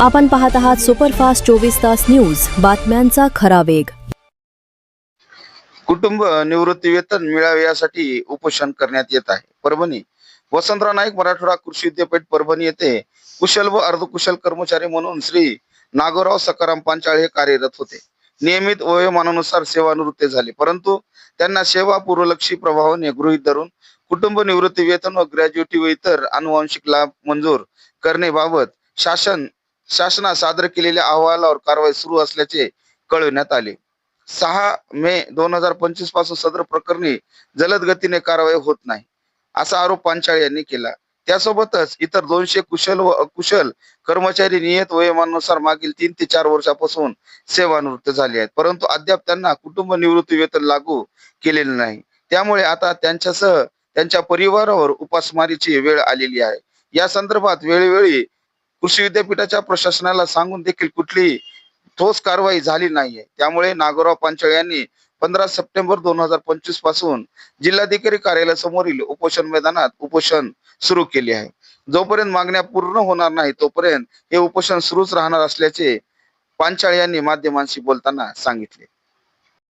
आपण पाहत आहात सुपरफास्ट चोवीस तास न्यूज. बातम्यांचा खरा वेग. कुटुंब निवृत्ती वेतन मिळावे यासाठी उपोषण करण्यात येत आहे. परभणी. वसंतराव नाईक मराठवाडा कृषी विद्यापीठ परभणी येथे कुशल व अर्धकुशल कर्मचारी म्हणून श्री नागोराव सकाराम पांचाळ हे कार्यरत होते. नियमित वयोमानानुसार सेवानिवृत्त झाले. परंतु त्यांना सेवा पूर्वलक्षी प्रभावाने गृहीत धरून कुटुंब निवृत्ती वेतन व ग्रॅज्युएटी व इतर अनुवांशिक लाभ मंजूर करण्याबाबत शासन शासनात सादर केलेल्या अहवालावर कारवाई सुरू असल्याचे कळविण्यात आले. सहा मे दोन हजार पंचवीसपासून सदर प्रकरणी जलद गतीने कारवाई होत नाही असा आरोप पांचाळ यांनी केला. त्यासोबतच इतर दोनशे कुशल व अकुशल कर्मचारी नियत वयोमानानुसार मागील तीन ते चार वर्षापासून सेवानिवृत्त झाले आहेत. परंतु अद्याप त्यांना कुटुंब निवृत्ती वेतन लागू केलेले नाही. त्यामुळे आता त्यांच्यासह त्यांच्या परिवारावर उपासमारीची वेळ आलेली आहे. या संदर्भात वेळोवेळी कृषी विद्यापीठाच्या प्रशासनाला सांगून देखील कुठलीही ठोस कारवाई झाली नाहीये. त्यामुळे नागोराव पांचाळ यांनी पंधरा सप्टेंबर दोन हजार पंचवीसपासून जिल्हाधिकारी कार्यालयासमोरील उपोषण मैदानात उपोषण सुरू केले आहे. जोपर्यंत मागण्या पूर्ण होणार नाही तोपर्यंत हे उपोषण सुरूच राहणार असल्याचे पांचाळ यांनी माध्यमांशी बोलताना सांगितले.